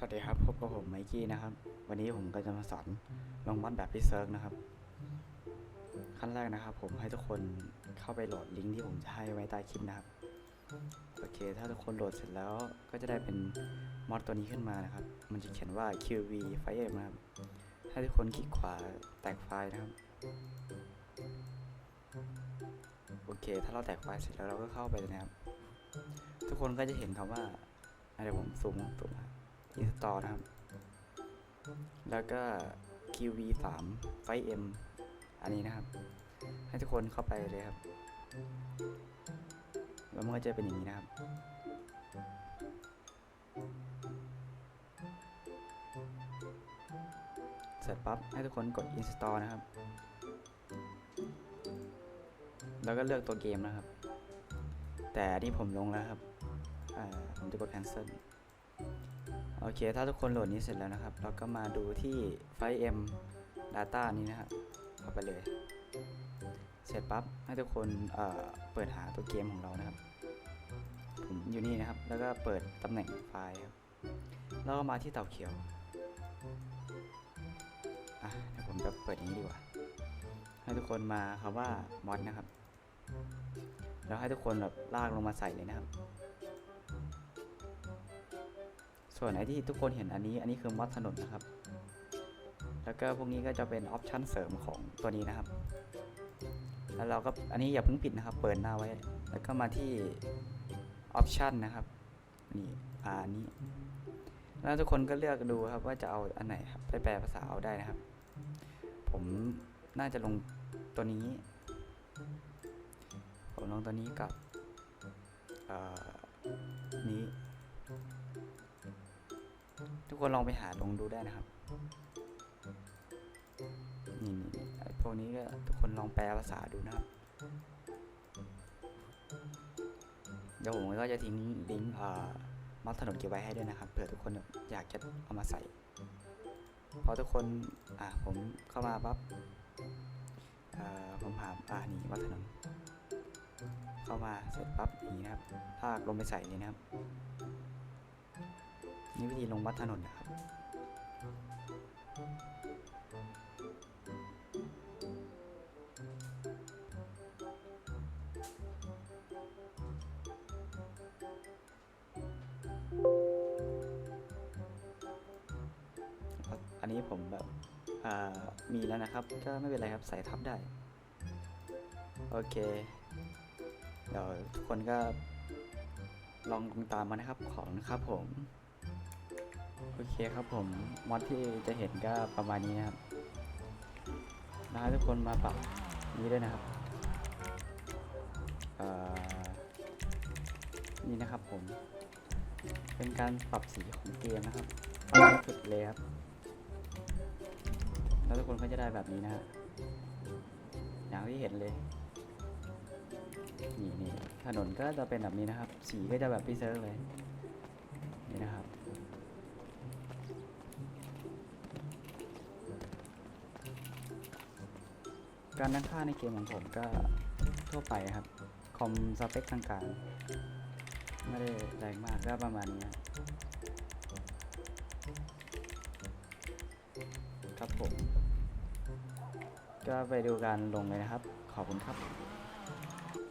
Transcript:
สวัสดีครับพบกับผมไมกี้นะครับ วันนี้ผมก็จะมาสอนลงมอดแบบพี่เซิร์กนะครับ ขั้นแรกนะครับ ผมให้ทุกคนเข้าไปโหลดลิงก์ที่ผมจะให้ไว้ใต้คลิปนะครับ โอเค ถ้าทุกคนโหลดเสร็จแล้วก็จะได้เป็นมอดตัวนี้ขึ้นมานะครับ มันจะเขียนว่า QV Fire นะครับให้ทุกคนคลิกขวาแตกไฟล์นะครับ โอเค ถ้าเราแตกไฟล์เสร็จแล้วเราก็เข้าไปเลยนะครับ ทุกคนก็จะเห็นคำว่าอะเดี๋ยวผมซูมซูมนะครับ install นะครับ แล้วก็ qv 3ไฟ m อันนี้นะครับ ให้ทุกคนเข้าไปเลยครับ แล้วมันก็จะเป็นอย่างนี้นะครับ เสร็จปั๊บให้ทุกคนกด install นะครับ แล้วก็เลือกตัวเกมนะครับ แต่อันนี่ผมลงแล้วครับอ่าผมจะกด cancel โอเค ถ้าทุกคนโหลดนี้เสร็จแล้วนะครับ เราก็มาดูที่ไฟล์ M Data นี้นะครับเข้าไปเลย เสร็จปั๊บให้ทุกคนเอ่อเปิดหาตัวเกมของเรานะครับ ผมอยู่นี่นะครับ แล้วก็เปิดตำแหน่งไฟล์ครับแล้วก็มาที่เต่าเขียว อะเดี๋ยวผมจะเปิดอย่างนี้ดีกว่า ให้ทุกคนมาคำว่า mod นะครับ แล้วให้ทุกคนแบบลากลงมาใส่เลยนะครับ ส่วนไอที่ทุกคนเห็นอันนี้ อันนี้คือมอดถนนนะครับ แล้วก็พวกนี้ก็จะเป็นออปชันเสริมของตัวนี้นะครับ แล้วเราก็อันนี้อย่าเพิ่งปิดนะครับ เปิดหน้าไว้ แล้วก็มาที่ออปชันนะครับ นี่อ่าอันนี้ แล้วทุกคนก็เลือกดูครับว่าจะเอาอันไหนครับ ไปแปลภาษาเอาได้นะครับ ผมน่าจะลงตัวนี้ ผมลงตัวนี้กับอ่อนี้ ทุกคนลองไปหาลงดูได้นะครับ นี่นี่ไอ้พวกนี้ก็ทุกคนลองแปลภาษาดูนะครับ เดี๋ยวผมก็จะทิ้งลิงก์มัดถนนเก็บไว้ให้ด้วยนะครับ เผื่อทุกคนอยากจะเอามาใส่ พอทุกคน อะผมเข้ามาปั๊บผมหาอ่านี่วัดถนนเข้ามาเสร็จปั๊บนี้นะครับลากลงไปใส่เลยนะครับ นี่วิธีลงวัดถนนนะครับ อันนี้ผมแบบมีแล้วนะครับ ก็ไม่เป็นไรครับ ใส่ทับได้ โอเค เดี๋ยวทุกคนก็ลองตามมานะครับ ของนะครับผม โอเคครับผมมอดที่จะเห็นก็ประมาณนี้นะครับนะทุกคนมาปรับนี้ด้วยนะครับนี่นะครับผม เป็นการปรับสีของเกมนะครับปรับสุดเลยครับ แล้วทุกคนก็จะได้แบบนี้นะฮะอย่างที่เห็นเลยนี่นี่ถนนก็จะเป็นแบบนี้นะครับ สีก็จะแบบพี่เซิร์ฟเลย การตั้งค่าในเกมของผมก็ทั่วไปครับ คอมสเปคต่างๆ ไม่ได้แรงมากก็ประมาณนี้ครับผม ก็ไปดูการลงเลยนะครับ ขอบคุณครับ